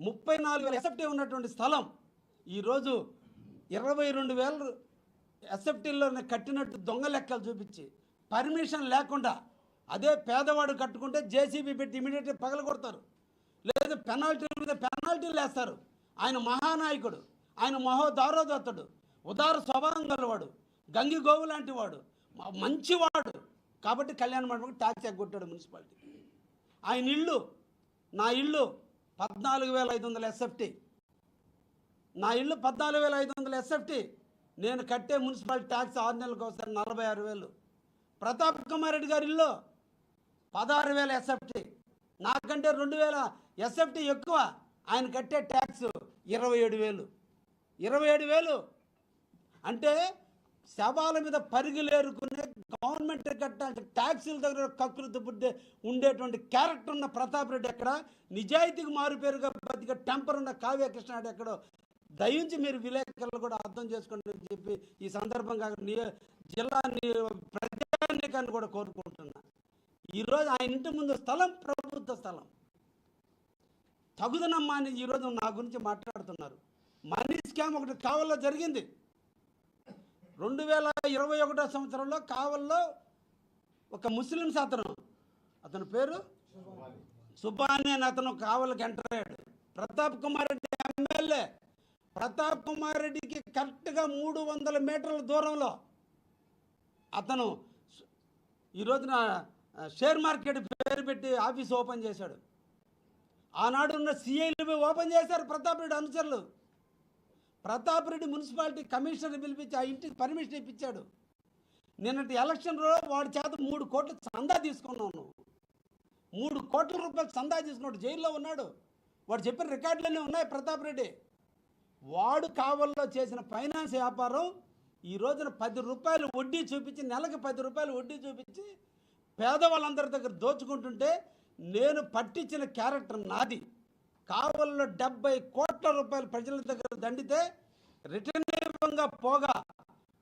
ముప్పై నాలుగు వేల ఎస్ఎఫ్టీ ఉన్నటువంటి స్థలం ఈరోజు ఇరవై రెండు వేల ఎస్ఎఫ్టీలోనే కట్టినట్టు దొంగ లెక్కలు చూపించి పర్మిషన్ లేకుండా అదే పేదవాడు కట్టుకుంటే జేసీబీ పెట్టి ఇమీడియట్గా పగల కొడతారు. లేదు పెనాల్టీ మీద పెనాల్టీలు వేస్తారు ఆయన మహానాయకుడు ఆయన మహోదారోదత్తుడు ఉదార స్వభావం గలవాడు గంగి గోవు లాంటి వాడు మంచివాడు. కాబట్టి కళ్యాణ మండపం ట్యాక్స్ ఎగ్గొట్టాడు మున్సిపాలిటీ. ఆయన ఇల్లు నా ఇల్లు పద్నాలుగు వేల ఐదు వందల ఎస్ఎఫ్టీ నా ఇల్లు పద్నాలుగు వేల ఐదు వందల ఎస్ఎఫ్టీ నేను కట్టే మున్సిపల్ ట్యాక్స్ ఆరు నెలలకు ఒకసారి నలభై ఆరు వేలు. ప్రతాప్ కుమార్ రెడ్డి గారి ఇల్లు పదహారు వేల ఎస్ఎఫ్టీ నాకంటే రెండు వేల ఎస్ఎఫ్టీ ఎక్కువ. ఆయన కట్టే ట్యాక్స్ ఇరవై ఏడు వేలు. ఇరవై ఏడు వేలు అంటే శవాల మీద పరుగులేరుకునే గవర్నమెంట్ కట్టాలంటే ట్యాక్సీల దగ్గర కక్కులు బుద్ధి ఉండేటువంటి క్యారెక్టర్ ఉన్న ప్రతాప్ రెడ్డి ఎక్కడ? నిజాయితీకి మారుపేరుగా బతిక టెంపర్ ఉన్న కావ్య కృష్ణాడు ఎక్కడో? దయించి మీరు విలేకరులు కూడా అర్థం చేసుకోండి అని చెప్పి ఈ సందర్భంగా జిల్లా ప్రజానికాన్ని కూడా కోరుకుంటున్నా. ఈరోజు ఆయన ఇంటి ముందు స్థలం ప్రభుత్వ స్థలం. తగుదనమ్మా అని ఈరోజు నా గురించి మాట్లాడుతున్నారు. మనీ స్కామ్ ఒకటి కావల్లో జరిగింది. రెండు వేల ఇరవై ఒకటో సంవత్సరంలో కావల్లో ఒక ముస్లిమ్స్ అతను. అతని పేరు? సుబ్బాని అని అతను కావలికి ఎంటర్ అయ్యాడు. ప్రతాప్ కుమార్ రెడ్డి ఎమ్మెల్యే. ప్రతాప్ కుమార్ రెడ్డికి కరెక్ట్గా మూడు వందల మీటర్ల దూరంలో అతను ఈ రోజున షేర్ మార్కెట్ పేరు పెట్టి ఆఫీస్ ఓపెన్ చేశాడు. ఆనాడున్న సిఐలు ఓపెన్ చేశారు ప్రతాప్ రెడ్డి అనుచరులు. ప్రతాప్ రెడ్డి మున్సిపాలిటీ కమిషనర్ పిలిపించి ఆ ఇంటికి పర్మిషన్ ఇప్పించాడు. నిన్నటి ఎలక్షన్లో వాడి చేత మూడు కోట్లు చందా తీసుకున్నాను మూడు కోట్ల రూపాయలు చందా తీసుకున్నాడు. జైల్లో ఉన్నాడు. వాడు చెప్పిన రికార్డులన్నీ ఉన్నాయి ప్రతాప్ రెడ్డి. వాడు కావల్లో చేసిన ఫైనాన్స్ వ్యాపారం ఈ రోజున పది రూపాయలు వడ్డీ చూపించి నెలకు పది రూపాయలు వడ్డీ చూపించి పేదవాళ్ళందరి దగ్గర దోచుకుంటుంటే నేను పట్టించిన క్యారెక్టర్ నాది. కావల్లో డెబ్బై కోట్ల రూపాయలు ప్రజల దగ్గర దండితే రిటర్న్ పోగా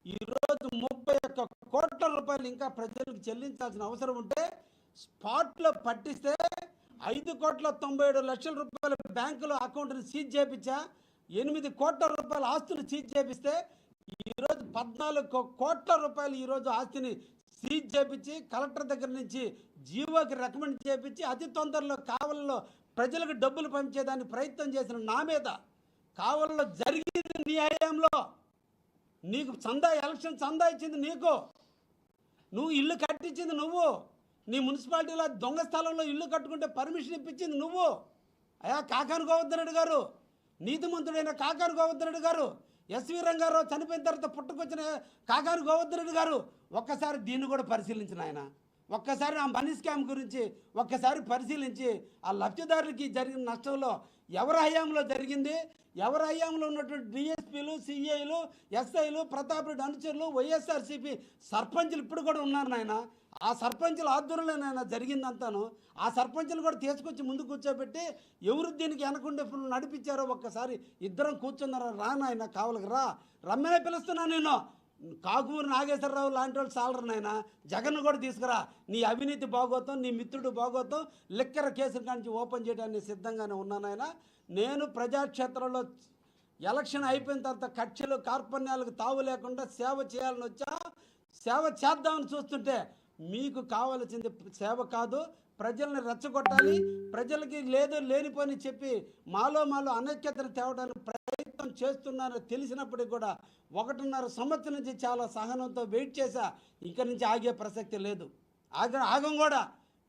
ఈరోజు ముప్పై ఒక్క కోట్ల రూపాయలు ఇంకా ప్రజలకు చెల్లించాల్సిన అవసరం ఉంటే స్పాట్లో పట్టిస్తే ఐదు కోట్ల తొంభై ఏడు లక్షల రూపాయల బ్యాంకులో అకౌంట్ని సీజ్ చేపించా ఎనిమిది కోట్ల రూపాయల ఆస్తులు సీజ్ చేపిస్తే ఈరోజు పద్నాలుగు కోట్ల రూపాయలు ఈరోజు ఆస్తిని సీజ్ చేపించి కలెక్టర్ దగ్గర నుంచి జీవోకి రికమెండ్ చేపించి అతి తొందరలో కావలలో ప్రజలకు డబ్బులు పంపించేదాన్ని ప్రయత్నం చేసిన నా మీద కావలలో జరిగింది నీ హయాంలో నీకు చందా ఎలక్షన్ చందా ఇచ్చింది నీకు. నువ్వు ఇల్లు కట్టించింది నువ్వు. నీ మున్సిపాలిటీలో దొంగ స్థలంలో ఇల్లు కట్టుకుంటే పర్మిషన్ ఇప్పించింది నువ్వు. అయా కాకాను గోవర్ధనుడు గారు నీతిమంతుడైన కాకాను గోవర్ధనుడు గారు ఎస్వి రంగారావు చనిపోయిన తర్వాత పుట్టుకొచ్చిన కాకాను గోవర్ధనుడు గారు ఒక్కసారి దీన్ని కూడా పరిశీలించిన ఆయన ఒక్కసారి ఆ మనీ స్కామ్ గురించి ఒక్కసారి పరిశీలించి ఆ లబ్ధిదారులకి జరిగిన నష్టంలో ఎవరి హయాంలో జరిగింది? ఎవరి హయాంలో ఉన్నటువంటి డిఎస్పీలు సిఐలు ఎస్ఐలు ప్రతాప్ రెడ్డి అనుచరులు వైఎస్ఆర్సీపీ సర్పంచులు ఇప్పుడు కూడా ఉన్నారు నాయన. ఆ సర్పంచుల ఆధ్వర్యంలో నాయన జరిగిందంతాను. ఆ సర్పంచులు కూడా తీసుకొచ్చి ముందు కూర్చోబెట్టి ఎవరు దీనికి వెనకుండే నడిపించారో ఒక్కసారి ఇద్దరం కూర్చున్నారా? రా నాయన కావలికి రా. రమ్మనే పిలుస్తున్నా నేను. కాకూరు నాగేశ్వరరావు లాంటి వాళ్ళు చాలరు నాయన. జగన్ కూడా తీసుకురా. నీ అవినీతి బాగోతాం నీ మిత్రుడు బాగోతాం లిక్కర కేసుల కాంచి ఓపెన్ చేయడానికి సిద్ధంగానే ఉన్నానాయన నేను ప్రజాక్షేత్రంలో ఎలక్షన్ అయిపోయిన తర్వాత కక్షలు కార్పణ్యాలకు తావు లేకుండా సేవ చేయాలని వచ్చా సేవ చేద్దామని చూస్తుంటే మీకు కావలసింది సేవ కాదు ప్రజల్ని రెచ్చగొట్టాలి ప్రజలకి లేదు లేనిపోని చెప్పి మాలో మాలో అనైక్యతను తేవడానికి ప్రయత్నం చేస్తున్నారని తెలిసినప్పటికి కూడా ఒకటిన్నర సంవత్సరం నుంచి చాలా సహనంతో వెయిట్ చేశా. ఇక నుంచి ఆగే ప్రసక్తి లేదు. ఆగ ఆగం కూడా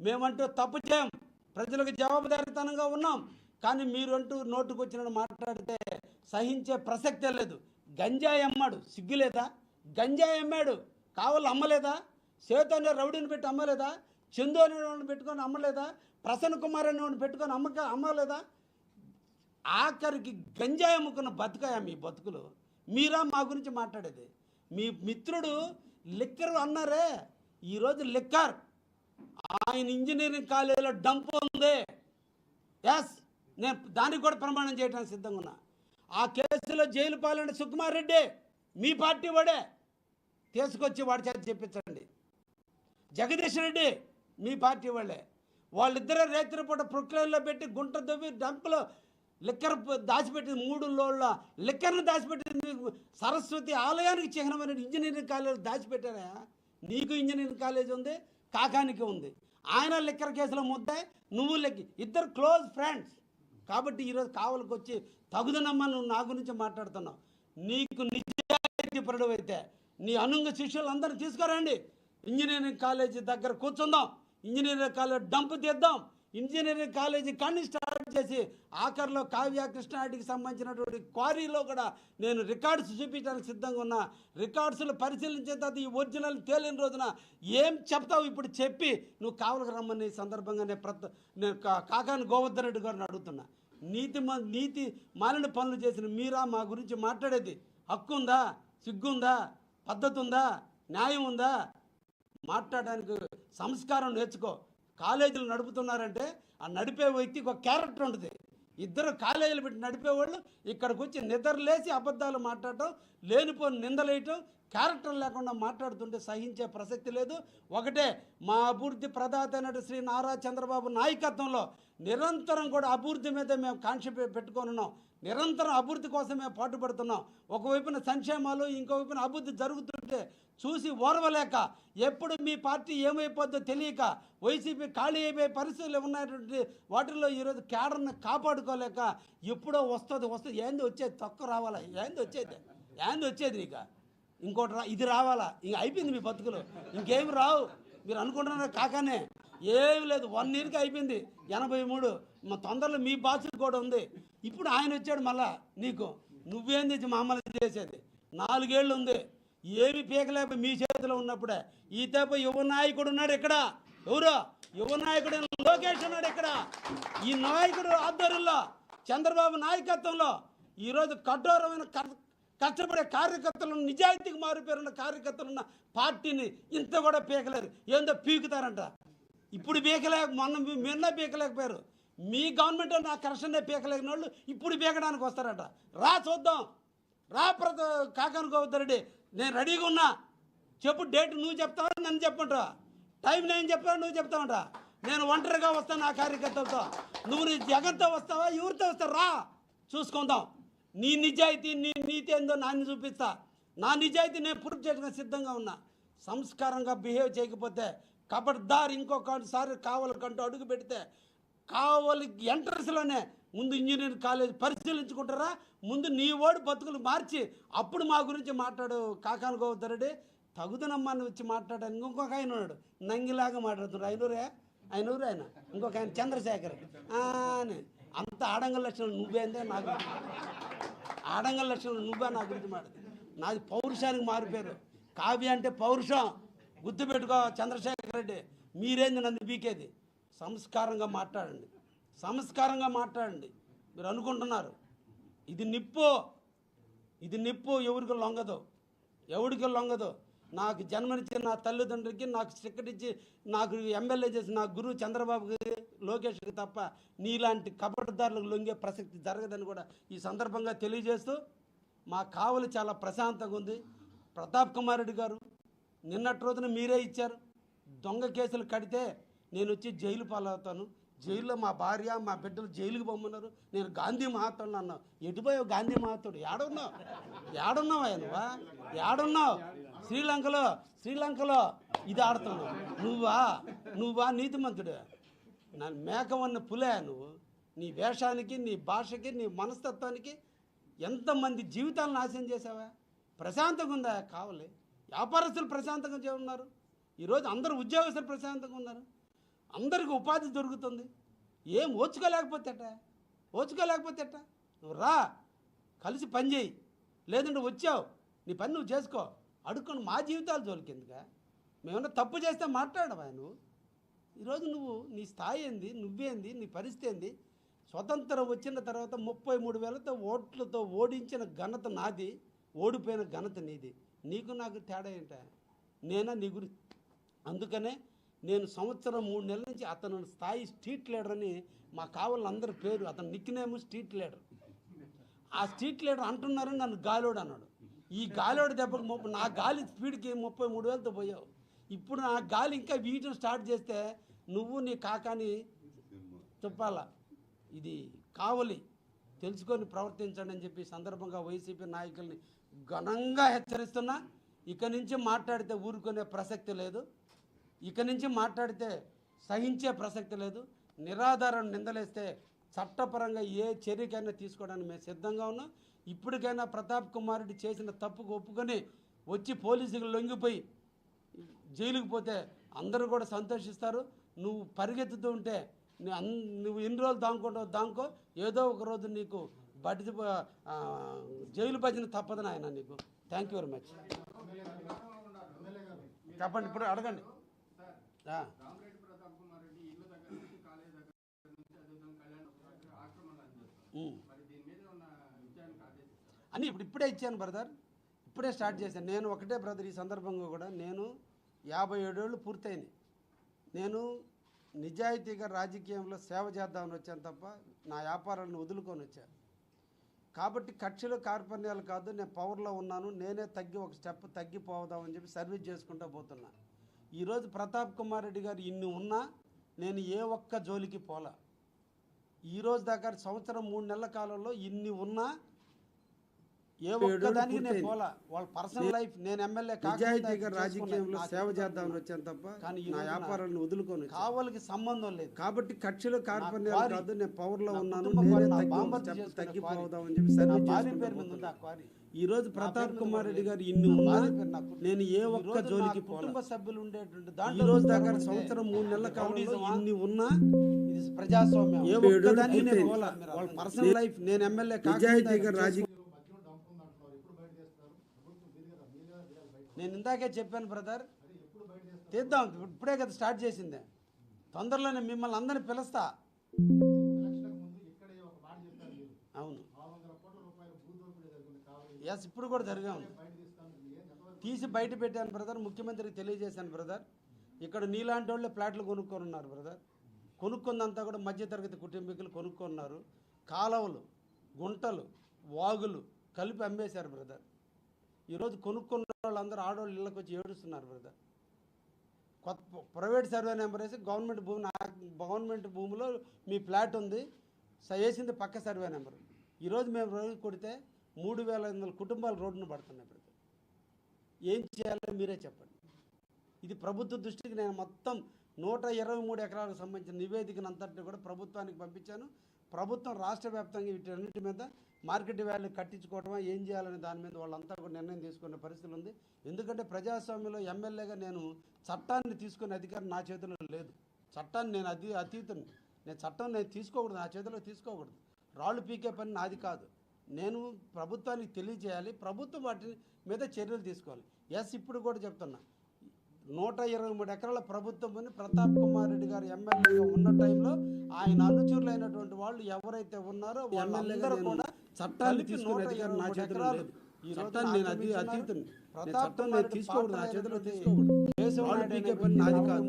మేమంటూ తప్పు చేయం. ప్రజలకు జవాబుదారితనంగా ఉన్నాం. కానీ మీరంటూ నోటుకొచ్చిన మాట్లాడితే సహించే ప్రసక్తే లేదు. గంజాయి అమ్మాడు. సిగ్గులేదా? గంజాయి అమ్మాడు. కావాలి అమ్మలేదా? సేతు అనే రౌడీని పెట్టి అమ్మలేదా? చందు అనే వాడిని పెట్టుకొని అమ్మలేదా? ప్రసన్న కుమార్ అనేవాడిని పెట్టుకొని అమ్మక అమ్మలేదా? ఆఖరికి గంజాయి అమ్ముకున్న బతుకాయా మీ బతుకులు? మీరా మా గురించి మాట్లాడేది? మీ మిత్రుడు లిక్కర్ అన్నారే ఈరోజు లిక్కర్. ఆయన ఇంజనీరింగ్ కాలేజీలో డంప్ ఉంది. ఎస్ నేను దానికి కూడా ప్రమాణం చేయడానికి సిద్ధంగా ఉన్నా. ఆ కేసులో జైలు పాలన సుకుమార్ రెడ్డి మీ పార్టీ వాడే. తీసుకొచ్చి వాడి చేత చెప్పించండి. జగదీష్ రెడ్డి మీ పార్టీ వాళ్ళే. వాళ్ళిద్దరే రేత్రిపూట ప్రొక్లైన్లో పెట్టి గుంట దొవ్వి డంపులో లిక్కర్ దాచిపెట్టింది మూడు లోళ్ళ లిక్కర్ని దాచిపెట్టింది సరస్వతి ఆలయానికి చిహ్నమైన ఇంజనీరింగ్ కాలేజ్ దాచిపెట్టారా? నీకు ఇంజనీరింగ్ కాలేజ్ ఉంది కాకానికి ఉంది. ఆయన లిక్కర్ కేసులో ముద్దాయి నువ్వు లెక్క ఇద్దరు క్లోజ్ ఫ్రెండ్స్. కాబట్టి ఈరోజు కావలికి వచ్చి తగుదనమ్మా నువ్వు నా గురించి మాట్లాడుతున్నావు. నీకు నిజాయితీ అయితే నీ అనుంగ శిష్యులందరూ తీసుకురండి. ఇంజనీరింగ్ కాలేజీ దగ్గర కూర్చుందాం. ఇంజనీరింగ్ కాలేజ్ డంప్ తీద్దాం. ఇంజనీరింగ్ కాలేజీ కానీ స్టార్ట్ చేసి ఆఖరిలో కావ్య కృష్ణాటికి సంబంధించినటువంటి క్వారీలో కూడా నేను రికార్డ్స్ చూపించడానికి సిద్ధంగా ఉన్నా. రికార్డ్స్లు పరిశీలించిన తర్వాత ఈ ఒరిజినల్ తేలిన రోజున ఏం చెప్తావు ఇప్పుడు చెప్పి నువ్వు కావలకు రమ్మని సందర్భంగా నేను ప్రత నేను కా- కాకాని గోవర్ధన్ రెడ్డి గారిని అడుగుతున్నా. నీతి నీతి మాలిన పనులు చేసిన మీరా మా గురించి మాట్లాడేది. హక్కు ఉందా? సిగ్గుందా పద్ధతి ఉందా? న్యాయం ఉందా? మాట్లాడడానికి సంస్కారం నేర్చుకో. కాలేజీలు నడుపుతున్నారంటే ఆ నడిపే వ్యక్తికి ఒక క్యారెక్టర్ ఉంటుంది. ఇద్దరు కాలేజీలు పెట్టి నడిపేవాళ్ళు ఇక్కడికి వచ్చి నిద్రలేసి అబద్ధాలు మాట్లాడటం లేనిపోని నిందలేయటం క్యారెక్టర్ లేకుండా మాట్లాడుతుంటే సహించే ప్రసక్తి లేదు. ఒకటే మా అభివృద్ధి ప్రదాత అయినటు శ్రీ నారా చంద్రబాబు నాయకత్వంలో నిరంతరం కూడా అభివృద్ధి మీద మేము కాంక్ష పె- పెట్టుకొని ఉన్నాం. నిరంతరం అభివృద్ధి కోసమే పాటుపడుతున్నాం. ఒకవైపున సంక్షేమాలు ఇంకోవైపున అభివృద్ధి జరుగుతుంటే చూసి ఓర్వలేక ఎప్పుడు మీ పార్టీ ఏమైపోద్దో తెలియక వైసీపీ ఖాళీ అయిపోయే పరిస్థితులు ఉన్నటువంటి వాటిల్లో ఈరోజు కేడర్ని కాపాడుకోలేక ఎప్పుడో వస్తుంది వస్తుంది. ఏంది వచ్చేది? తక్కువ రావాలా? ఏంది వచ్చేది? ఏంది వచ్చేది నీకు? ఇంకోటి రా ఇది రావాలా? ఇంక అయిపోయింది మీ బతుకులు. ఇంకేమి రావు. మీరు అనుకుంటున్నారు కాకనే. ఏమి లేదు వన్ ఇయర్కి అయిపోయింది. ఎనభై మూడు. మా తొందరలో మీ బాధ్యత కూడా ఉంది. ఇప్పుడు ఆయన వచ్చాడు మళ్ళా నీకు. నువ్వేంది మామూలు చేసేది? నాలుగేళ్ళు ఉంది. ఏమి పీకలేక మీ చేతిలో ఉన్నప్పుడే. ఈ తప్ప యువ నాయకుడు ఉన్నాడు ఇక్కడ. ఎవరు? యువ నాయకుడు లోకేష్ ఉన్నాడు ఇక్కడ. ఈ నాయకుడు ఆధ్వర్యంలో చంద్రబాబు నాయకత్వంలో ఈరోజు కఠోరమైన కష్టపడే కార్యకర్తలను నిజాయితీకి మారిపోయిన కార్యకర్తలు ఉన్న పార్టీని ఇంత కూడా పీకలేరు ఏందో పీకుతారంట. ఇప్పుడు పీకలేక మొన్న మిన్న నిన్న పీకలేకపోయారు. మీ గవర్నమెంట్ నా కరెక్షన్నే పీకలేని వాళ్ళు ఇప్పుడు పీకడానికి వస్తారట. రా చూద్దాం. రా ప్రత కాకాను గోవర్ధరెడ్డి నేను రెడీగా ఉన్నా. చెప్పు డేట్ నువ్వు చెప్తావు నన్ను చెప్పంటావా టైం నేను చెప్పాను నువ్వు చెప్తావంట నేను ఒంటరిగా వస్తాను నా కార్యకర్తలతో. నువ్వు నీ జగన్తో వస్తావా ఎవరితో వస్తావు? రా. చూసుకుందాం. నీ నిజాయితీ నీ నీతి ఏందో నాన్ని చూపిస్తా. నా నిజాయితీ నేను ప్రూఫ్ చేయడానికి సిద్ధంగా ఉన్నా. సంస్కారంగా బిహేవ్ చేయకపోతే కబడ్దార్ ఇంకొకసారి కావాలకంటూ అడుగు పెడితే కావాలి ఎంట్రన్స్లోనే ముందు ఇంజనీరింగ్ కాలేజ్ పరిశీలించుకుంటారా? ముందు నీ ఓడి బతుకులు మార్చి అప్పుడు మా గురించి మాట్లాడు కాకాను గోవర్ధరెడ్డి తగుదనమ్మని వచ్చి మాట్లాడాను ఇంకొక ఆయన ఉన్నాడు. నంగిలాగా మాట్లాడుతున్నాడు. ఐనూరే ఐనూరు ఆయన. ఇంకొక ఆయన చంద్రశేఖర్. అని. అంత ఆడంగ లక్షణం నువ్వేందే నాకు. ఆడంగ లక్షణం నువ్వే నా గురించి మాట్లాడు. నాది పౌరుషానికి మారిపోయారు కావ్య అంటే పౌరుషం. గుర్తుపెట్టుకో చంద్రశేఖర్ రెడ్డి. మీరేంది నన్ను బీకేది? సంస్కారంగా మాట్లాడండి. సంస్కారంగా మాట్లాడండి. మీరు అనుకుంటున్నారు. ఇది నిప్పు. ఇది నిప్పు ఎవరికి లొంగదు? ఎవరికి లొంగదు? నాకు జన్మనిచ్చిన నా తల్లిదండ్రులకి నాకు చిక్కటిచ్చి ఇచ్చి నాకు ఎమ్మెల్యే చేసి నా గురువు చంద్రబాబుకి లోకేష్కి తప్ప నీలాంటి కబడ్దారులకు లొంగే ప్రసక్తి జరగదని కూడా ఈ సందర్భంగా తెలియజేస్తూ మా కావలి చాలా ప్రశాంతంగా ఉంది. ప్రతాప్ కుమార్ రెడ్డి గారు నిన్నటి రోజున మీరే ఇచ్చారు. దొంగ కేసులు కడితే నేను వచ్చి జైలు పాలవుతాను. జైల్లో మా భార్య మా బిడ్డలు జైలుకి పొమ్మన్నారు. నేను గాంధీ మహాత్ముడు అన్నావు ఎటుపోయావు గాంధీ మహాత్ముడు? ఏడున్నావు? ఏడున్నావు ఆయనవా ఏడున్నావు? శ్రీలంకలో శ్రీలంకలో ఇది ఆడుతున్నావు. నువ్వా? నువ్వా నీతిమంతుడు? నా మేకవన్న పులే నువ్వు. నీ వేషానికి నీ భాషకి నీ మనస్తత్వానికి ఎంతమంది జీవితాలను నాశనం చేసావా ప్రశాంతంగా ఉందా? కావాలి. వ్యాపారస్తులు ప్రశాంతంగా చే- ఉన్నారు. ఈరోజు అందరూ ఉద్యోగస్తులు ప్రశాంతంగా ఉన్నారు. అందరికీ ఉపాధి దొరుకుతుంది. ఏం ఓచుకోలేకపోతే ఎట్టా ఓచుకోలేకపోతే ఎట్టా నువ్వు రా కలిసి పని చేయి. లేదంటే వచ్చావు నీ పని నువ్వు చేసుకో. అడుక్కొని మా జీవితాలు జోలికెందుగా మేమన్నా తప్పు చేస్తే మాట్లాడవా నువ్వు? ఈరోజు నువ్వు నీ స్థాయి ఏంది నువ్వేంది నీ పరిస్థితి ఏంది? స్వతంత్రం వచ్చిన తర్వాత ముప్పై మూడు వేలతో ఓట్లతో ఓడించిన ఘనత నాది ఓడిపోయిన ఘనత నీది. నీకు నాకు తేడా ఏంట? నేనా నీ గురి? అందుకనే నేను సంవత్సరం మూడు నెలల నుంచి అతను స్థాయి స్ట్రీట్ లీడర్ అని మా కావాలందరి పేరు అతను నిక్నేము స్ట్రీట్ లీడర్. ఆ స్ట్రీట్ లీడర్ అంటున్నారని నన్ను గాలోడు అన్నాడు. ఈ గాలోడు దెబ్బకి ముప్పై నా గాలి స్పీడ్కి ముప్పై మూడు వేలతో పోయావు. ఇప్పుడు నా గాలి ఇంకా వీయటం స్టార్ట్ చేస్తే నువ్వు నీ కాకాని చెప్పాలా? ఇది కావలి తెలుసుకొని ప్రవర్తించండి అని చెప్పి సందర్భంగా వైసీపీ నాయకుల్ని ఘనంగా హెచ్చరిస్తున్నా. ఇక నుంచి మాట్లాడితే ఊరుకునే ప్రసక్తి లేదు. ఇక నుంచి మాట్లాడితే సహించే ప్రసక్తి లేదు. నిరాధారణ నిందలేస్తే చట్టపరంగా ఏ చర్యకైనా తీసుకోవడానికి మేము సిద్ధంగా ఉన్నాం. ఇప్పటికైనా ప్రతాప్ కుమార్ రెడ్డి చేసిన తప్పుకు ఒప్పుకొని వచ్చి పోలీసులు లొంగిపోయి జైలుకి పోతే అందరూ కూడా సంతోషిస్తారు. నువ్వు పరిగెత్తుతూ ఉంటే నువ్వు ఎన్ని రోజులు దాంకుంటావు దాంకో ఏదో ఒక రోజు నీకు బట్టి జైలు భజన తప్పదు నాయన నీకు. థ్యాంక్ యూ వెరీ మచ్ చెప్పండి ఇప్పుడు అడగండి. అని ఇప్పుడు ఇప్పుడే ఇచ్చాను బ్రదర్. ఇప్పుడే స్టార్ట్ చేశాను. నేను ఒకటే బ్రదర్ ఈ సందర్భంగా కూడా నేను యాభై ఏడేళ్ళు పూర్తయింది నేను నిజాయితీగా రాజకీయంలో సేవ చేద్దామని వచ్చాను తప్ప నా వ్యాపారాలను వదులుకొని వచ్చాను కాబట్టి కక్షలు కార్పణ్యాలు కాదు నేను పవర్లో ఉన్నాను. నేనే తగ్గి ఒక స్టెప్ తగ్గిపోదామని చెప్పి సర్వీస్ చేసుకుంటూ పోతున్నా. ఈరోజు ప్రతాప్ కుమార్ రెడ్డి గారు ఇన్ని ఉన్నా నేను ఏ ఒక్క జోలికి పోలా. ఈరోజు దాకా సంవత్సరం మూడు నెలల కాలంలో ఇన్ని ఉన్నా ఏ ఒక్కదానికి నేను పోలా వాళ్ళ పర్సనల్ లైఫ్ నేను ఎమ్మెల్యే నిజాయితీగా రాజకీయంలో సేవ చేద్దామని వచ్చాను తప్ప కానీ నా వ్యాపారాలను వదులుకొని. కావలికి సంబంధం లేదు కాబట్టి కక్షలు కార్పణ్యాలు. కాదు నేను పవర్లో నా ఉన్నాను తగ్గిపోదామని. చెప్పి. క్వారీ ఈ రోజు ప్రతాప్ పేరు కుమార్ రెడ్డి. గారు ఇన్ని. నేను ఏ ఒక్క జోలికి కుటుంబ సభ్యులు ఉండేటువంటి దాంట్లో రోజు దాకా సంవత్సరం మూడు నెలల కాలంలో? ఇన్ని ఉన్నా ఇది ప్రజాస్వామ్యం ఏ ఒక్కదానికి నేను పోలా. వాళ్ళ పర్సనల్ లైఫ్ నేను ఎమ్మెల్యే నిజాయితీగా రాజకీయ నేను ఇందాకే చెప్పాను బ్రదర్ తీద్దాం. ఇప్పుడే కదా స్టార్ట్ చేసిందే. తొందరలోనే మిమ్మల్ని అందరిని పిలుస్తా. అవును. ఎస్ ఇప్పుడు కూడా జరిగే తీసి బయట పెట్టాను బ్రదర్ ముఖ్యమంత్రికి తెలియజేశాను బ్రదర్ ఇక్కడ నీలాంటి వాళ్ళే ప్లాట్లు కొనుక్కొని ఉన్నారు బ్రదర్ కొనుక్కుందంతా కూడా మధ్యతరగతి కుటుంబీకులు కొనుక్కున్నారు. కాలువలు గుంటలు వాగులు కలిపి అమ్మేశారు బ్రదర్ ఈరోజు కొనుక్కున్న వాళ్ళందరూ ఆడవాళ్ళు ఇళ్ళకి వచ్చి ఏడుస్తున్నారు బ్రదర్ కొత్త ప్రైవేట్ సర్వే నెంబర్ వేసి గవర్నమెంట్ భూమి గవర్నమెంట్ భూమిలో మీ ఫ్లాట్ ఉంది స- వేసింది పక్క సర్వే నెంబర్. ఈరోజు మేము రోజు కొడితే మూడు వేల ఐదు వందల కుటుంబాలు రోడ్డున పడుతున్నాయి బ్రదర్ ఏం చేయాలో మీరే చెప్పండి. ఇది ప్రభుత్వ దృష్టికి నేను మొత్తం నూట ఇరవై మూడు ఎకరాలకు సంబంధించిన నివేదికను అంతటిని కూడా ప్రభుత్వానికి పంపించాను. ప్రభుత్వం రాష్ట్ర వ్యాప్తంగా వీటన్నిటి మీద మార్కెట్ వాల్యూ కట్టించుకోవటమా ఏం చేయాలనే దాని మీద వాళ్ళంతా కూడా నిర్ణయం తీసుకునే పరిస్థితి ఉంది. ఎందుకంటే ప్రజాస్వామ్యంలో ఎమ్మెల్యేగా నేను చట్టాన్ని తీసుకునే అధికారం నా చేతిలో లేదు. చట్టాన్ని నేను అతి అతీతుని. నేను చట్టం నేను తీసుకోకూడదు నా చేతిలో తీసుకోకూడదు. రాళ్ళు పీకే పని నాది కాదు. నేను ప్రభుత్వానికి తెలియజేయాలి. ప్రభుత్వం వాటి మీద చర్యలు తీసుకోవాలి. ఎస్ ఇప్పుడు కూడా చెప్తున్నా. నూట ఇరవై మూడు ఎకరాల ప్రభుత్వం ప్రతాప్ కుమార్ రెడ్డి గారు ఎమ్మెల్యేగా ఉన్న టైంలో ఆయన అనుచరులైనటువంటి వాళ్ళు ఎవరైతే ఉన్నారో వాళ్ళందరూ కూడా చట్టాన్ని తీసుకునే అధికారం నా చేతిలో లేదు. చట్టాన్ని నేను ఆక్రమించున్నారు. అతీతుని. చట్టం నేను తీసుకోకూడదు, నా చేతిలో తీసుకోకూడదు. నాయుడు పీకే పని నాది కాదు.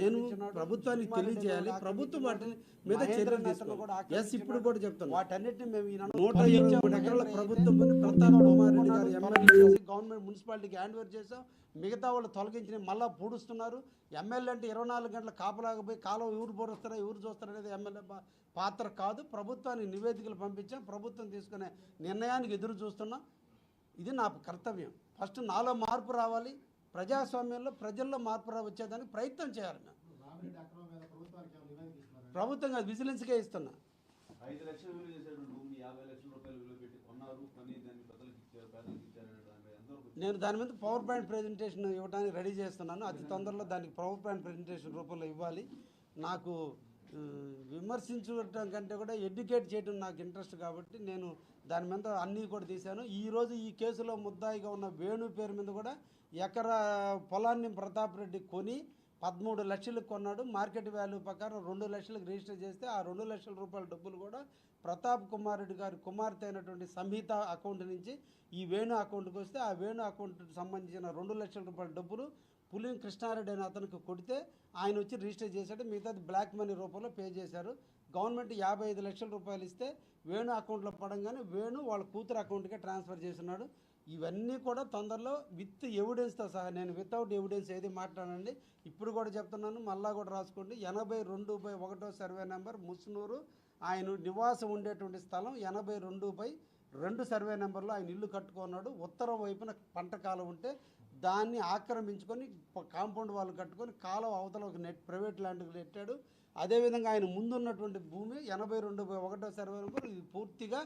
నేను. ప్రభుత్వానికి తెలియజేయాలి ప్రభుత్వం వాటి. మీద చర్యలు తీసుకోవాలి ఎస్ ఇప్పుడు. కూడా చెప్తాను వాటన్నిటిని మేము ఈనాడు నూట. మూడు ఎకరాల ప్రభుత్వం. ప్రతాప్ కుమార్ రెడ్డి గారు ఎమ్మెల్యే గవర్నమెంట్ మున్సిపాలిటీకి హ్యాండ్ ఓవర్ చేసాం మిగతా వాళ్ళు తొలగించిన మళ్ళా పూడుస్తున్నారు ఎమ్మెల్యే అంటే ఇరవై నాలుగు గంటల కాపలాగా పోయి కాలం ఎవరు పోరుస్తారా ఎవరు చూస్తారా అనేది ఎమ్మెల్యే పాత్ర కాదు. ప్రభుత్వానికి నివేదికలు పంపించాం. ప్రభుత్వం తీసుకునే నిర్ణయానికి ఎదురు చూస్తున్నాం. ఇది నా కర్తవ్యం. ఫస్ట్ నాలో మార్పు రావాలి. ప్రజాస్వామ్యంలో ప్రజల్లో మార్పు రా వచ్చేదానికి ప్రయత్నం చేయాలి మేము. ప్రభుత్వం కాదు విజిలెన్స్కే ఇస్తున్నా. ఐదు లక్షలు విలువ చేసేటువంటి భూమిని యాభై లక్షల రూపాయలు విలువ పెట్టి కొన్నారు. కొని దాన్ని పెద్దలకు ఇచ్చారు పేదలకు ఇచ్చారు అనే దాని మీద ఎంతవరకు నేను దాని మీద పవర్ పాయింట్ ప్రెజెంటేషన్ ఇవ్వడానికి రెడీ చేస్తున్నాను. అతి తొందరలో దానికి పవర్ పాయింట్ ప్రెజెంటేషన్ రూపంలో ఇవ్వాలి. నాకు విమర్శించడం కంటే కూడా ఎడ్యుకేట్ చేయడం నాకు ఇంట్రెస్ట్ కాబట్టి నేను దాని మీద అన్నీ కూడా తీశాను. ఈరోజు ఈ కేసులో ముద్దాయిగా ఉన్న వేణు పేరు మీద కూడా ఎకరా పొలాన్ని ప్రతాప్ రెడ్డి కొని పదమూడు లక్షలకు కొన్నాడు. మార్కెట్ వాల్యూ ప్రకారం రెండు లక్షలకు రిజిస్టర్ చేస్తే ఆ రెండు లక్షల రూపాయల డబ్బులు కూడా ప్రతాప్ కుమార్ రెడ్డి గారి కుమార్తె అయినటువంటి సంహిత అకౌంట్ నుంచి ఈ వేణు అకౌంట్కి వస్తే ఆ వేణు అకౌంట్కి సంబంధించిన రెండు లక్షల రూపాయల డబ్బులు పులిం కృష్ణారెడ్డి అనే అతనికి కొడితే ఆయన వచ్చి రిజిస్టర్ చేశాడు. మిగతాది బ్లాక్ మనీ రూపంలో పే చేశారు. గవర్నమెంట్ యాభై ఐదు లక్షల రూపాయలు ఇస్తే వేణు అకౌంట్లో పడంగానే వేణు వాళ్ళ కూతురు అకౌంట్కే ట్రాన్స్ఫర్ చేస్తున్నాడు. ఇవన్నీ కూడా తొందరలో విత్ ఎవిడెన్స్తో సహా నేను వితౌట్ ఎవిడెన్స్ ఏది మాట్లాడండి ఇప్పుడు కూడా చెప్తున్నాను మళ్ళా కూడా రాసుకోండి. ఎనభై రెండు బై ఒకటో సర్వే నెంబర్ ముస్నూరు ఆయన నివాసం ఉండేటువంటి స్థలం ఎనభై రెండు బై రెండు సర్వే నెంబర్లో ఆయన ఇల్లు కట్టుకున్నాడు. ఉత్తరం వైపున పంట కాలం ఉంటే దాన్ని ఆక్రమించుకొని కాంపౌండ్ వాళ్ళు కట్టుకొని కాలం అవతల ఒక నెట్ ప్రైవేట్ ల్యాండ్కి నెట్టాడు. అదేవిధంగా ఆయన ముందున్నటువంటి భూమి ఎనభై రెండు ఒకటో సర్వే నెంబర్ ఇది పూర్తిగా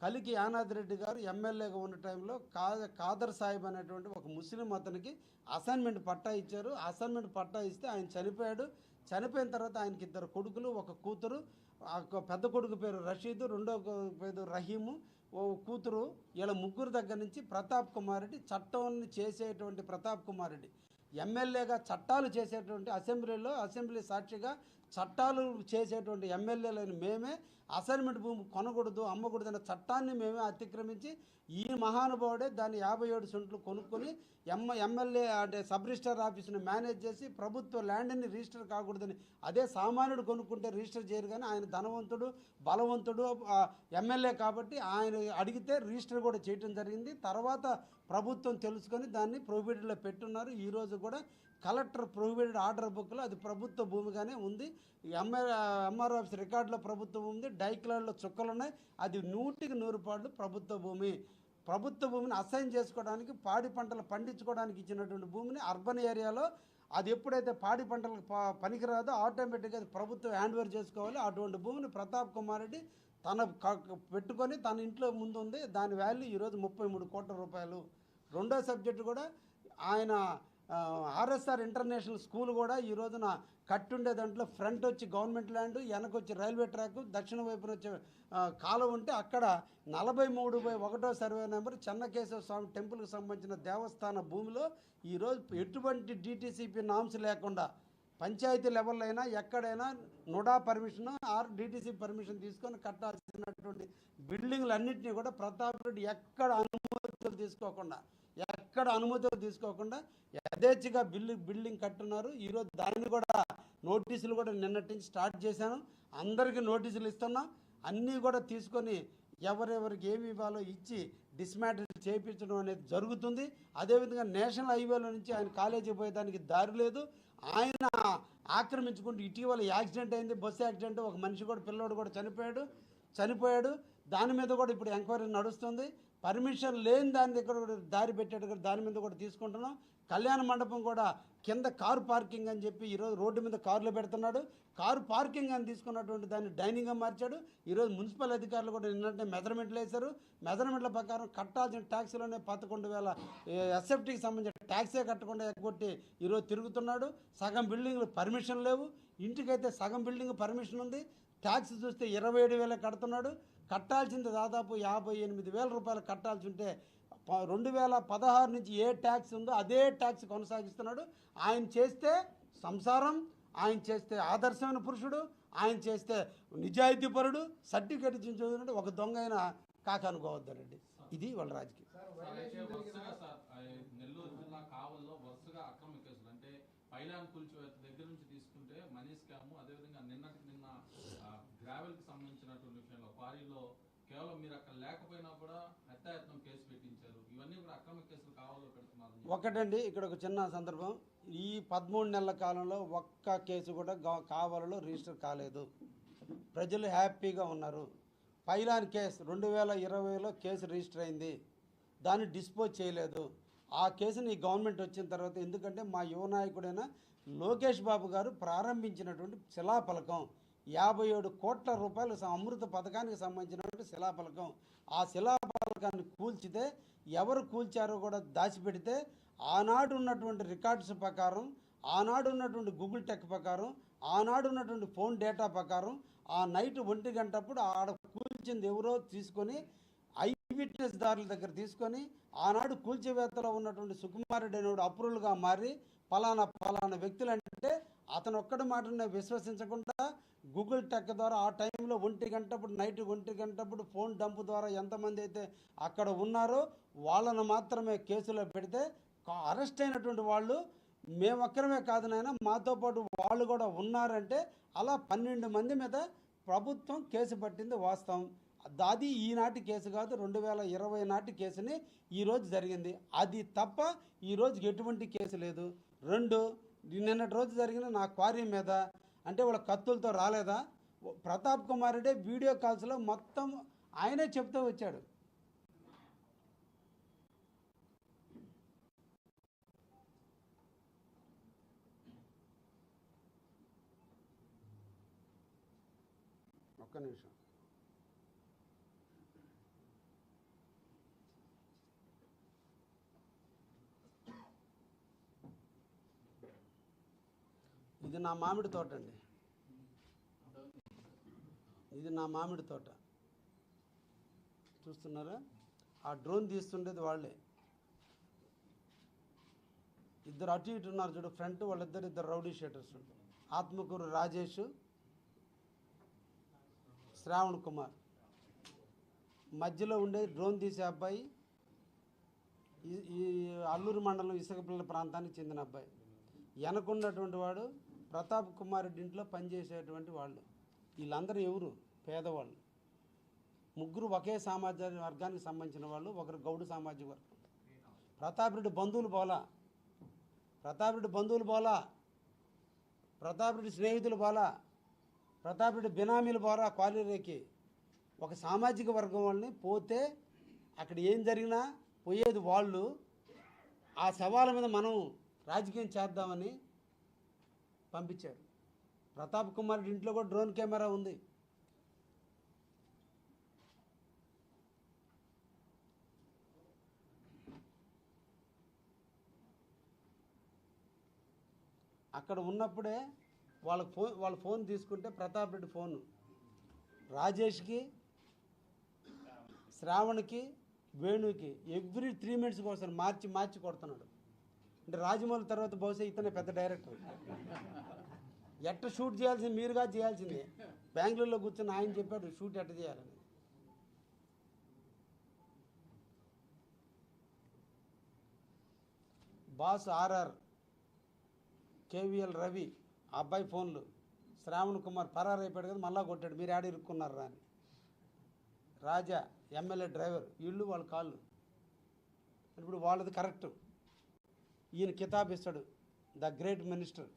కలికి యానాథ్ రెడ్డి గారు ఎమ్మెల్యేగా ఉన్న టైంలో కా కాదర్ సాహిబ్ అనేటువంటి ఒక ముస్లిం అతనికి అసైన్మెంట్ పట్టా ఇచ్చారు. అసైన్మెంట్ పట్టా ఇస్తే ఆయన చనిపోయాడు. చనిపోయిన తర్వాత ఆయనకి ఇద్దరు కొడుకులు ఒక కూతురు ఒక పెద్ద కొడుకు పేరు రషీదు రెండో పేరు రహీము ఓ కూతురు ఇలా ముగ్గురు దగ్గర నుంచి ప్రతాప్ కుమార్ రెడ్డి చట్టాన్ని చేసేటువంటి ప్రతాప్ కుమార్ రెడ్డి. ఎమ్మెల్యేగా చట్టాలు చేసేటువంటి అసెంబ్లీలో అసెంబ్లీ సాక్షిగా చట్టాలు చేసేటువంటి ఎమ్మెల్యేలైన మేమే అసైన్మెంట్ భూమి కొనకూడదు అమ్మకూడదు అనే చట్టాన్ని మేమే అతిక్రమించి ఈ మహానుభావుడే దాన్ని యాభై ఏడు సెంట్లు కొనుక్కొని ఎమ్మ ఎమ్మెల్యే అంటే సబ్ రిజిస్టర్ ఆఫీస్ని మేనేజ్ చేసి ప్రభుత్వ ల్యాండ్ని రిజిస్టర్ కాకూడదని అదే సామాన్యుడు కొనుక్కుంటే రిజిస్టర్ చేయరు కానీ ఆయన ధనవంతుడు బలవంతుడు ఎమ్మెల్యే కాబట్టి ఆయన అడిగితే రిజిస్టర్ కూడా చేయటం జరిగింది. తర్వాత ప్రభుత్వం తెలుసుకొని దాన్ని ప్రొహిబిటెడ్లో పెట్టున్నారు. ఈరోజు కూడా కలెక్టర్ ప్రొహిబిటెడ్ ఆర్డర్ బుక్లో అది ప్రభుత్వ భూమిగానే ఉంది. ఎంఆర్ ఎంఆర్ ఆఫీస్ రికార్డులో ప్రభుత్వం ఉంది. డైక్లాడ్లో చుక్కలు ఉన్నాయి. అది నూటికి నూరు పాటలు ప్రభుత్వ భూమి. ప్రభుత్వ భూమిని అసైన్ చేసుకోవడానికి పాడి పంటలు పండించుకోవడానికి ఇచ్చినటువంటి భూమిని అర్బన్ ఏరియాలో అది ఎప్పుడైతే పాడి పంటలకు పనికిరాదో ఆటోమేటిక్గా అది ప్రభుత్వం హ్యాండ్ ఓవర్ చేసుకోవాలి. అటువంటి భూమిని ప్రతాప్ కుమార్ రెడ్డి తన క- పెట్టుకొని తన ఇంట్లో ముందు ఉంది దాని వాల్యూ ఈరోజు ముప్పై మూడు కోట్ల రూపాయలు. రెండో సబ్జెక్టు కూడా ఆయన ఆర్ఎస్ఆర్ ఇంటర్నేషనల్ స్కూల్ కూడా ఈ రోజున కట్టుండే దాంట్లో ఫ్రంట్ వచ్చి గవర్నమెంట్ ల్యాండ్ వెనకొచ్చి రైల్వే ట్రాక్ దక్షిణ వైపున వచ్చే కాలువ ఉంటే అక్కడ నలభై మూడు బై ఒకటో సర్వే నెంబర్ చెన్నకేశవ స్వామి టెంపుల్కి సంబంధించిన దేవస్థాన భూమిలో ఈరోజు ఎటువంటి డిటీసీపీ నామ్స్ లేకుండా పంచాయతీ లెవెల్లో అయినా ఎక్కడైనా NUDA permission R DTC permission తీసుకొని కట్టాల్సినటువంటి బిల్డింగ్లు అన్నింటినీ కూడా ప్రతాప్ రెడ్డి ఎక్కడ అనుమతులు తీసుకోకుండా ఎక్కడ అనుమతులు తీసుకోకుండా యథేచ్ఛగా బిల్లు బిల్డింగ్ కట్టున్నారు. ఈరోజు దాన్ని కూడా నోటీసులు కూడా నిన్నటి నుంచి స్టార్ట్ చేశాను. అందరికీ నోటీసులు ఇస్తున్నాం. అన్నీ కూడా తీసుకొని ఎవరెవరికి ఏమి ఇవ్వాలో ఇచ్చి డిస్మాంటిల్ చేయించడం అనేది జరుగుతుంది. అదేవిధంగా నేషనల్ హైవేలో నుంచి ఆయన కాలేజీ పోయేదానికి దారి లేదు. ఆయన ఆక్రమించుకుంటూ ఇటీవల యాక్సిడెంట్ అయింది. Bus accident. ఒక మనిషి కూడా పిల్లోడు కూడా చనిపోయాడు. చనిపోయాడు. దాని మీద కూడా ఇప్పుడు ఎంక్వైరీ నడుస్తుంది. పర్మిషన్ లేని దాని దగ్గర కూడా దారి పెట్టేట దాని మీద కూడా తీసుకుంటున్నాం. కళ్యాణ మండపం కూడా కింద కారు పార్కింగ్ అని చెప్పి ఈరోజు రోడ్డు మీద కార్లు పెడుతున్నాడు. కారు పార్కింగ్ అని తీసుకున్నటువంటి దాన్ని డైనింగ్గా మార్చాడు. ఈరోజు మున్సిపల్ అధికారులు కూడా నిన్ననే మెజర్మెంట్లు వేశారు. మెజర్మెంట్ల ప్రకారం కట్టాల్సిన ట్యాక్సీలోనే పదకొండు వేల ఎస్ఎఫ్టీకి సంబంధించిన ట్యాక్సే కట్టకుండా ఎగ్గొట్టి ఈరోజు తిరుగుతున్నాడు. సగం బిల్డింగ్లు పర్మిషన్ లేవు. ఇంటికైతే సగం బిల్డింగ్ పర్మిషన్ ఉంది. ట్యాక్స్ చూస్తే ఇరవై ఏడు వేలే కడుతున్నాడు. కట్టాల్సింది దాదాపు యాభై ఎనిమిది వేల రూపాయలు కట్టాల్సి ఉంటే రెండు వేల పదహారు నుంచి ఏ ట్యాక్స్ ఉందో అదే ట్యాక్స్ కొనసాగిస్తున్నాడు. ఆయన చేస్తే సంసారం ఆయన చేస్తే ఆదర్శమైన పురుషుడు ఆయన చేస్తే నిజాయితీపరుడు సర్టిఫికేట్ ఇచ్చిన చదివినట్టు ఒక దొంగ అయిన కాక అనుకోవద్దనండి ఇది వాళ్ళ రాజకీయం సార్ అయితే వరుసగా సార్ ఆ, నెల్లూరు జిల్లా కావల్లో వరుసగా అక్రమ కేసులు అంటే పైలాన్ కూల్చివేత దగ్గర నుంచి తీసుకుంటే మనీ స్కామ్. అదేవిధంగా నిన్నటికి నిన్న గ్రావెల్కి సంబంధించినటువంటి విషయంలో క్వారీలో కేవలం మీరు అక్కడ లేకపోయినా కూడా హత్యాయత్నం కేసు పెట్టించారు. ఇవన్నీ కూడా అక్రమ కేసులు కావాలో పెడుతున్నారు ఒకటండి ఇక్కడ ఒక చిన్న సందర్భం. ఈ పదమూడు నెలల కాలంలో ఒక్క కేసు కూడా కావాలలో రిజిస్టర్ కాలేదు. ప్రజలు హ్యాపీగా ఉన్నారు. పైలాన్ కేసు రెండు వేల ఇరవైలో కేసు రిజిస్టర్ అయింది. దాన్ని డిస్పోజ్ చేయలేదు. ఆ కేసుని ఈ గవర్నమెంట్ వచ్చిన తర్వాత ఎందుకంటే మా యువ నాయకుడైన లోకేష్ బాబు గారు ప్రారంభించినటువంటి శిలాఫలకం యాభై ఏడు కోట్ల రూపాయలు అమృత పథకానికి సంబంధించినటువంటి శిలాఫలకం. ఆ శిలాఫలకాన్ని కూల్చితే ఎవరు కూల్చారో కూడా దాచిపెడితే ఆనాడు ఉన్నటువంటి రికార్డ్స్ ప్రకారం ఆనాడు ఉన్నటువంటి గూగుల్ టెక్ ప్రకారం ఆనాడు ఉన్నటువంటి ఫోన్ డేటా ప్రకారం ఆ నైట్ ఒంటి గంటప్పుడు ఆడ కూల్చింది ఎవరో తీసుకొని విట్నెస్ దారుల దగ్గర తీసుకొని ఆనాడు కూల్చివేతలో ఉన్నటువంటి సుకుమారుడు అనేవాడు అప్రూవల్గా మారి పలానా పలానా వ్యక్తులు అంటే అతను ఒక్కడి మాటనే విశ్వసించకుండా గూగుల్ టెక్ ద్వారా ఆ టైంలో ఒంటి గంటప్పుడు నైట్ ఒంటి గంటప్పుడు ఫోన్ డంప్ ద్వారా ఎంతమంది అయితే అక్కడ ఉన్నారో వాళ్ళను మాత్రమే కేసులో పెడితే అరెస్ట్ అయినటువంటి వాళ్ళు మేమొక్కరమే కాదు నాయన మాతో పాటు వాళ్ళు కూడా ఉన్నారంటే అలా పన్నెండు మంది మీద ప్రభుత్వం కేసు పట్టింది వాస్తవం. అది ఈనాటి కేసు కాదు రెండు వేల ఇరవై నాటి కేసుని ఈరోజు జరిగింది. అది తప్ప ఈరోజుకి ఎటువంటి కేసు లేదు. రెండు నిన్నటి రోజు జరిగిన నా క్వారీ మీద అంటే వాళ్ళ కత్తులతో రాలేదా? ప్రతాప్ కుమార్ రెడ్డి వీడియో కాల్స్లో మొత్తం ఆయనే చెప్తూ వచ్చాడు. ఒక్క నిమిషం. ఇది నా మామిడి తోట అండి. ఇది నా మామిడి తోట. చూస్తున్నారా? ఆ డ్రోన్ తీస్తుండేది వాళ్ళే. ఇద్దరు అటు ఇటు ఉన్నారు చూడు ఫ్రంట్ వాళ్ళిద్దరు ఇద్దరు రౌడీ షీటర్స్ ఆత్మకూరు రాజేష్ శ్రావణ్ కుమార్. మధ్యలో ఉండే డ్రోన్ తీసే అబ్బాయి ఈ- ఈ అల్లూరు మండలం ఇసుకపిల్లల ప్రాంతానికి చెందిన అబ్బాయి. వెనకున్నటువంటి వాడు ప్రతాప్ కుమార్ రెడ్డి ఇంట్లో పనిచేసేటువంటి వాళ్ళు. వీళ్ళందరూ ఎవరు? పేదవాళ్ళు. ముగ్గురు ఒకే సామాజిక వర్గానికి సంబంధించిన వాళ్ళు ఒకరు గౌడు సామాజిక వర్గం. ప్రతాప్ రెడ్డి బంధువులు బోలా. ప్రతాప్ రెడ్డి బంధువులు బోలా. ప్రతాప్ రెడ్డి స్నేహితులు బోలా. ప్రతాప్ రెడ్డి బినామీలు బోరా క్వాలిరేకి ఒక సామాజిక వర్గం వాళ్ళని పోతే అక్కడ ఏం జరిగినా పోయేది వాళ్ళు. ఆ సవాళ్ళ మీద మనం రాజకీయం చేద్దామని పంపించారు ప్రతాప్ కుమార్ ఇంట్లో కూడా డ్రోన్ కెమెరా ఉంది. అక్కడ ఉన్నప్పుడే వాళ్ళ ఫోన్ వాళ్ళ ఫోన్ తీసుకుంటే ప్రతాప్ రెడ్డి ఫోను. రాజేష్కి శ్రావణ్కి వేణుకి ఎవ్రీ త్రీ మినిట్స్కి వస్తాను మార్చి మార్చి కొడుతున్నాడు. అంటే రాజమౌళి తర్వాత బహుశా ఇతనే పెద్ద డైరెక్టర్. ఎట్ట షూట్ చేయాల్సింది మీరుగా చేయాల్సింది. బెంగళూరులో కూర్చొని ఆయన చెప్పాడు షూట్ ఎట్ట చేయాలని. బాస్ ఆర్ఆర్ కేవీఎల్ రవి ఆ అబ్బాయి ఫోన్లు. శ్రావణ్ కుమార్ పరారు అయిపోయాడు కదా మళ్ళా కొట్టాడు మీరు ఆడ ఇరుక్కున్నారు అని. రాజా ఎమ్మెల్యే డ్రైవర్ వీళ్ళు వాళ్ళ కాళ్ళు. ఇప్పుడు వాళ్ళది కరెక్ట్. ఈయన కితాబ్ ఇస్తాడు. The great minister.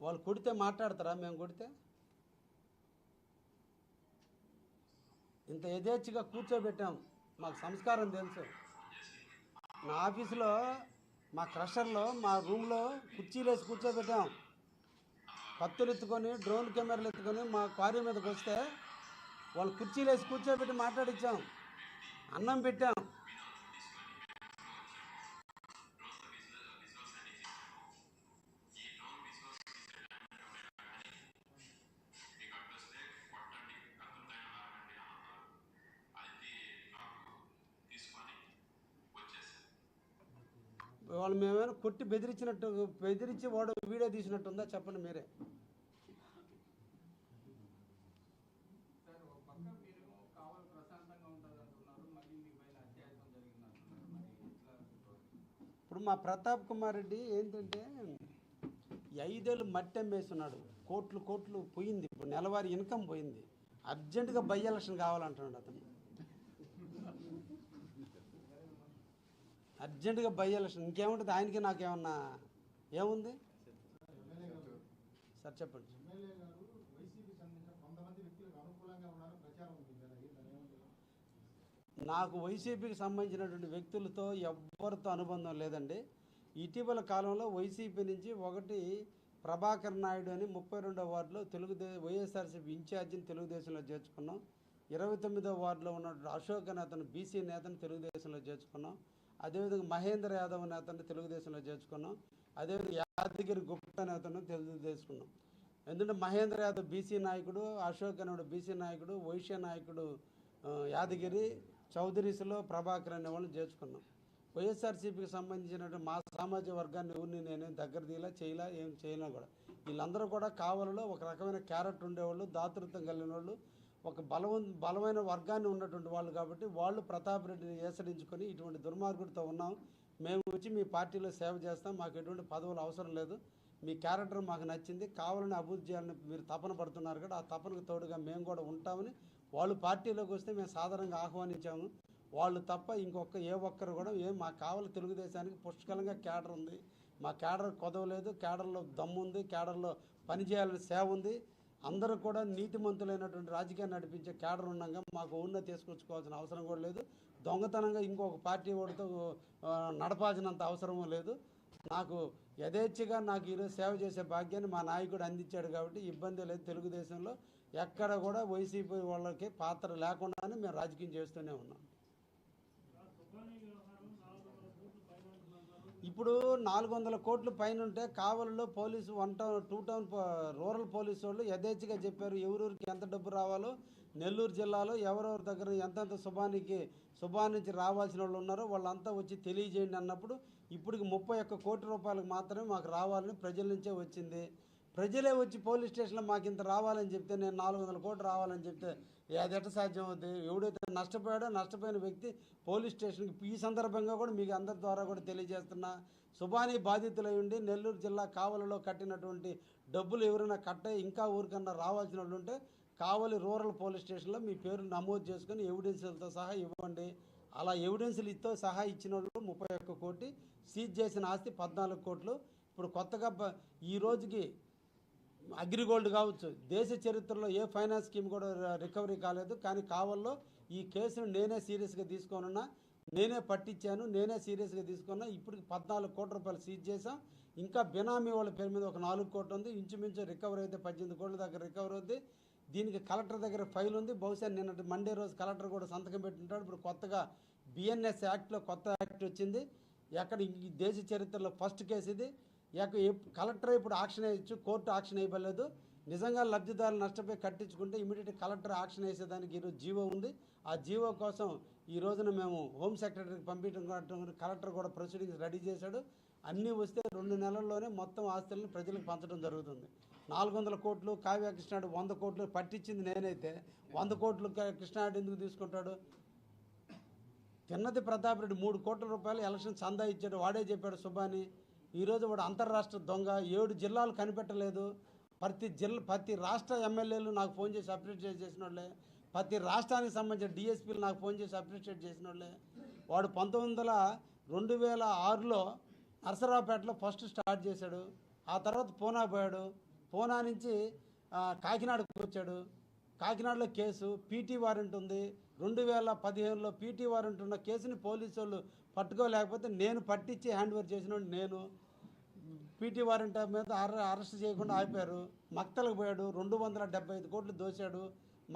వాళ్ళు కొడితే మాట్లాడతారా? మేము కొడితే? ఇంత యథేచ్ఛగా కూర్చోబెట్టాం. మాకు సంస్కారం తెలుసు. నా ఆఫీసులో మా క్రషర్లో మా రూమ్లో కుర్చీలేసి కూర్చోబెట్టాం. కత్తులు ఎత్తుకొని డ్రోన్ కెమెరాలు ఎత్తుకొని మా క్వారీ మీదకి వస్తే వాళ్ళు కుర్చీలు వేసి కూర్చోబెట్టి మాట్లాడించాం అన్నం పెట్టాం. వాళ్ళు మేమేమైనా కొట్టి బెదిరించినట్టు బెదిరించి వాడు వీడియో తీసినట్టు ఉందా చెప్పండి మీరే. ఇప్పుడు మా ప్రతాప్ కుమార్ రెడ్డి ఏంటంటే ఐదేళ్ళు మట్టి అమ్మేస్తున్నాడు. కోట్లు కోట్లు పోయింది. ఇప్పుడు నెలవారీ ఇన్కమ్ పోయింది. అర్జెంటుగా బై ఎలక్షన్ కావాలంటున్నాడు అతను. అర్జెంటుగా బై ఎలక్షన్. ఇంకేముంటుంది? ఆయనకి నాకేమన్నా ఏముంది? సార్ చెప్పండి. ఎమ్మెల్యే గారు వైసీపీ సంబంధించిన కొంతమంది వ్యక్తులకు అనుకూలంగా ఉన్నారని ప్రచారం ఉంది. కదా దాని ఏమంటారు నాకు వైసీపీకి సంబంధించినటువంటి వ్యక్తులతో ఎవ్వరితో అనుబంధం లేదండి. ఇటీవల కాలంలో వైసీపీ నుంచి ఒకటి ప్రభాకర్ నాయుడు అని ముప్పై రెండో వార్డులో తెలుగుదే వైఎస్ఆర్సీపీ ఇన్ఛార్జిని తెలుగుదేశంలో చేర్చుకున్నాం. ఇరవై తొమ్మిదో వార్డులో ఉన్నటువంటి అశోక్ అనే అతను బీసీ నేతను తెలుగుదేశంలో చేర్చుకున్నాం. అదేవిధంగా మహేంద్ర యాదవ్ అనే అతన్ని తెలుగుదేశంలో చేర్చుకున్నాం. అదేవిధంగా యాదగిరి గుప్తా అనే అతను తెలుసుకున్నాం. ఎందుకంటే మహేంద్ర యాదవ్ బీసీ నాయకుడు అశోక్ అనేవాడు బీసీ నాయకుడు వైశ్య నాయకుడు యాదగిరి చౌదరీస్లో ప్రభాకర్ అనే వాళ్ళని చేర్చుకున్నాం. వైఎస్ఆర్సీపీకి సంబంధించినటువంటి మా సామాజిక వర్గాన్ని ఎవరిని నేను దగ్గర తీలా చేయలా ఏం చేయలే కూడా. వీళ్ళందరూ కూడా కావాలలో ఒక రకమైన క్యారెట్ ఉండేవాళ్ళు దాతృత్వం కలిగిన వాళ్ళు ఒక బలవం బలమైన వర్గాన్ని ఉన్నటువంటి వాళ్ళు కాబట్టి వాళ్ళు ప్రతాప్ రెడ్డిని ఏసరించుకొని ఇటువంటి దుర్మార్గుడితో ఉన్నాం. మేము వచ్చి మీ పార్టీలో సేవ చేస్తాం మాకు ఎటువంటి పదవులు అవసరం లేదు. మీ క్యారెక్టర్ మాకు నచ్చింది. కావాలని అభివృద్ధి చేయాలని మీరు తపన పడుతున్నారు కదా ఆ తపనకు తోడుగా మేము కూడా ఉంటామని వాళ్ళు పార్టీలోకి వస్తే మేము సాధారణంగా ఆహ్వానించాము. వాళ్ళు తప్ప ఇంకొక ఏ ఒక్కరు కూడా ఏం మాకు కావాలి తెలుగుదేశానికి పుష్కలంగా క్యాడర్ ఉంది. మా క్యాడర్ కొదవలేదు. క్యాడర్లో దమ్ము ఉంది. క్యాడర్లో పనిచేయాలని సేవ ఉంది. అందరూ కూడా నీతిమంతులైనటువంటి రాజకీయాన్ని నడిపించే క్యాడర్ ఉండగా మాకు ఉన్న తీసుకొచ్చుకోవాల్సిన అవసరం కూడా లేదు. దొంగతనంగా ఇంకొక పార్టీ వాడితో నడపాల్సినంత అవసరం లేదు. నాకు యథేచ్ఛగా నాకు ఈరోజు సేవ చేసే భాగ్యాన్ని మా నాయకుడు అందించాడు కాబట్టి ఇబ్బంది లేదు తెలుగుదేశంలో. ఎక్కడ కూడా వైసీపీ వాళ్ళకి పాత్ర లేకుండానే మేము రాజకీయం చేస్తూనే ఉన్నాం. ఇప్పుడు నాలుగు వందల కోట్లు పైన ఉంటే కావలిలో police one town two town rural police వాళ్ళు యథేచ్ఛగా చెప్పారు. ఎవరూరికి ఎంత డబ్బు రావాలో నెల్లూరు జిల్లాలో ఎవరెవరి దగ్గర ఎంతెంత శుభానికి శుభాన్ని నుంచి రావాల్సిన వాళ్ళు ఉన్నారో వాళ్ళంతా వచ్చి తెలియజేయండి అన్నప్పుడు ఇప్పటికి ముప్పై ఒక్క కోటి రూపాయలకు మాత్రమే మాకు రావాలని ప్రజల నుంచే వచ్చింది. ప్రజలే వచ్చి పోలీస్ స్టేషన్లో మాకు ఇంత రావాలని చెప్తే నేను నాలుగు వందల కోట్లు రావాలని చెప్తే అది సాధ్యం అవుతుంది ఎవడైతే నష్టపోయాడో నష్టపోయిన వ్యక్తి పోలీస్ స్టేషన్కి ఈ సందర్భంగా కూడా మీకు అందరి ద్వారా కూడా తెలియజేస్తున్నా. సుబానీ బాధితులై ఉండి నెల్లూరు జిల్లా కావలలో కట్టినటువంటి డబ్బులు ఎవరైనా కట్ట ఇంకా ఊరికన్నా రావాల్సిన వాళ్ళు ఉంటే కావలి రూరల్ పోలీస్ స్టేషన్లో మీ పేరు నమోదు చేసుకొని ఎవిడెన్స్లతో సహా ఇవ్వండి. అలా ఎవిడెన్స్లు ఇతో సహా ఇచ్చిన వాళ్ళు ముప్పై ఒక్క కోటి సీజ్ చేసిన ఆస్తి పద్నాలుగు కోట్లు. ఇప్పుడు కొత్తగా ఈ రోజుకి అగ్రిగోల్డ్ కావచ్చు. దేశ చరిత్రలో ఏ ఫైనాన్స్ స్కీమ్ కూడా రికవరీ కాలేదు. కానీ కావల్లో ఈ కేసును నేనే సీరియస్గా తీసుకోనున్నా నేనే పట్టించాను నేనే సీరియస్గా తీసుకున్నా. ఇప్పటికి పద్నాలుగు కోట్ల రూపాయలు సీజ్ చేశాం. ఇంకా బినామీ వాళ్ళ పేరు మీద ఒక నాలుగు కోట్లు ఉంది. ఇంచుమించు రికవరీ అయితే పద్దెనిమిది కోట్ల దగ్గర రికవరీ ఉంది దీనికి కలెక్టర్ దగ్గర ఫైల్ ఉంది. బహుశా నిన్నటి మండే రోజు కలెక్టర్ కూడా సంతకం పెట్టుంటాడు. ఇప్పుడు కొత్తగా బిఎన్ఎస్ యాక్ట్లో కొత్త యాక్ట్ వచ్చింది. ఎక్కడ ఈ దేశ చరిత్రలో ఫస్ట్ కేసు ఇది. ఎక్క- కలెక్టర్ ఇప్పుడు ఆక్షన్ వేయచ్చు. కోర్టు ఆక్షన్ వేయబడలేదు. నిజంగా లబ్ధిదారులు నష్టపోయి కట్టించుకుంటే ఇమీడియట్ కలెక్టర్ ఆక్షన్ వేసేదానికి ఈరోజు జీవో ఉంది. ఆ జీవో కోసం ఈ రోజున మేము హోమ్ సెక్రటరీకి పంపించడం కలెక్టర్ కూడా ప్రొసీడింగ్స్ రెడీ చేశాడు. అన్నీ వస్తే రెండు నెలల్లోనే మొత్తం ఆస్తులను ప్రజలకు పంచడం జరుగుతుంది. నాలుగు వందల కోట్లు కావ్య కృష్ణాడు వంద కోట్లు పట్టించింది నేనైతే. వంద కోట్లు కృష్ణాడు ఎందుకు తీసుకుంటాడు? తిన్నది ప్రతాప్ రెడ్డి మూడు కోట్ల రూపాయలు ఎలక్షన్ చందా ఇచ్చాడు. వాడే చెప్పాడు సుబ్బాని ఈరోజు వాడు అంతర్రాష్ట్ర దొంగ ఏడు జిల్లాలు కనిపెట్టలేదు. ప్రతి జిల్లా ప్రతి రాష్ట్ర ఎమ్మెల్యేలు నాకు ఫోన్ చేసి అప్రిషియేట్ చేసిన వాళ్ళే ప్రతి రాష్ట్రానికి సంబంధించిన డిఎస్పీలు నాకు ఫోన్ చేసి అప్రిషియేట్ చేసిన వాళ్ళే వాడు పంతొమ్మిది వందల రెండు వేల ఆరులో నరసరావుపేటలో ఫస్ట్ స్టార్ట్ చేశాడు. ఆ తర్వాత పూనా పోయాడు. పూనా నుంచి కాకినాడకు వచ్చాడు. కాకినాడలో కేసు పీటీ వారెంట్ ఉంది. రెండు వేల పదిహేనులో పీటీ వారెంట్ ఉన్న కేసుని పోలీసు వాళ్ళు పట్టుకోలేకపోతే నేను పట్టించి హ్యాండ్ ఓవర్ చేసిన నేను. పీటీ వారెంట్ మీద అరెస్ట్ చేయకుండా ఆపారు. మక్తలకు పోయాడు. రెండు వందల డెబ్బై ఐదు కోట్లు దోశాడు.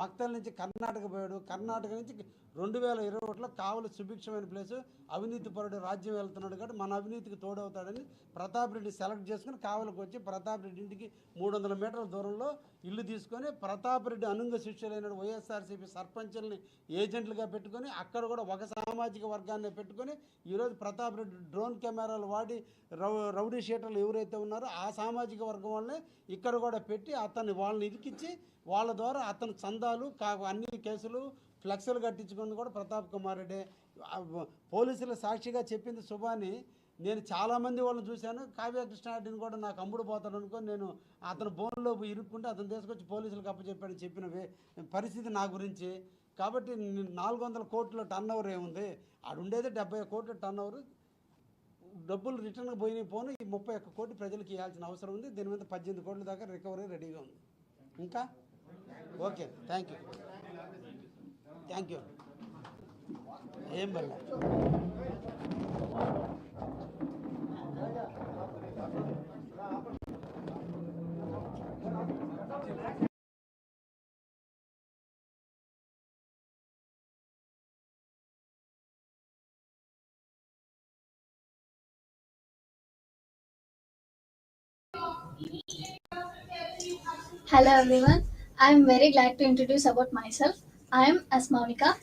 మక్తల నుంచి కర్ణాటక పోయాడు. కర్ణాటక నుంచి రెండు వేల ఇరవై ఒకటిలో కావలి సుభిక్షమైన ప్లేసు అవినీతి పరుడు రాజ్యం వెళ్తున్నాడు కాబట్టి మన అవినీతికి తోడవుతాడని ప్రతాప్ రెడ్డి సెలెక్ట్ చేసుకుని కావలికి వచ్చి ప్రతాప్ రెడ్డి ఇంటికి మూడు వందల మీటర్ల దూరంలో ఇల్లు తీసుకొని ప్రతాప్ రెడ్డి అనుంగ శిష్యులైన వైఎస్ఆర్సీపీ సర్పంచుల్ని ఏజెంట్లుగా పెట్టుకొని అక్కడ కూడా ఒక సామాజిక వర్గాన్ని పెట్టుకొని ఈరోజు ప్రతాప్ రెడ్డి డ్రోన్ కెమెరాలు వాడి రౌ రౌడీ షీటర్లు ఎవరైతే ఉన్నారో ఆ సామాజిక వర్గం వాళ్ళని ఇక్కడ కూడా పెట్టి అతన్ని వాళ్ళని ఇరికిచ్చి వాళ్ళ ద్వారా అతను చందాలు కా అన్ని కేసులు ఫ్లెక్సులు కట్టించుకుంది కూడా ప్రతాప్ కుమార్ రెడ్డి. పోలీసుల సాక్షిగా చెప్పింది శుభాని. నేను చాలామంది వాళ్ళని చూశాను. కావ్య కృష్ణారెడ్డిని కూడా నాకు అమ్ముడు పోతాడు అనుకొని నేను అతను బోన్లో ఇరుక్కుంటే అతను తీసుకొచ్చి పోలీసులకు అప్పచెప్పాడని చెప్పిన పరిస్థితి నా గురించి. కాబట్టి నాలుగు వందల కోట్ల టర్న్ ఓవర్ ఏముంది? ఆడు ఉండేది డెబ్బై కోట్ల టర్న్ ఓవర్ డబ్బులు రిటర్న్ పోయినవి పోను ఈ ముప్పై ఒక్క కోటి ప్రజలకు ఇవ్వాల్సిన అవసరం ఉంది. దీని మీద పద్దెనిమిది కోట్ల దాకా రికవరీ రెడీగా ఉంది. ఇంకా? Okay thank you thank you ఏం బల్ల Hello everyone. I am very glad to introduce about myself. I am Asmaunika.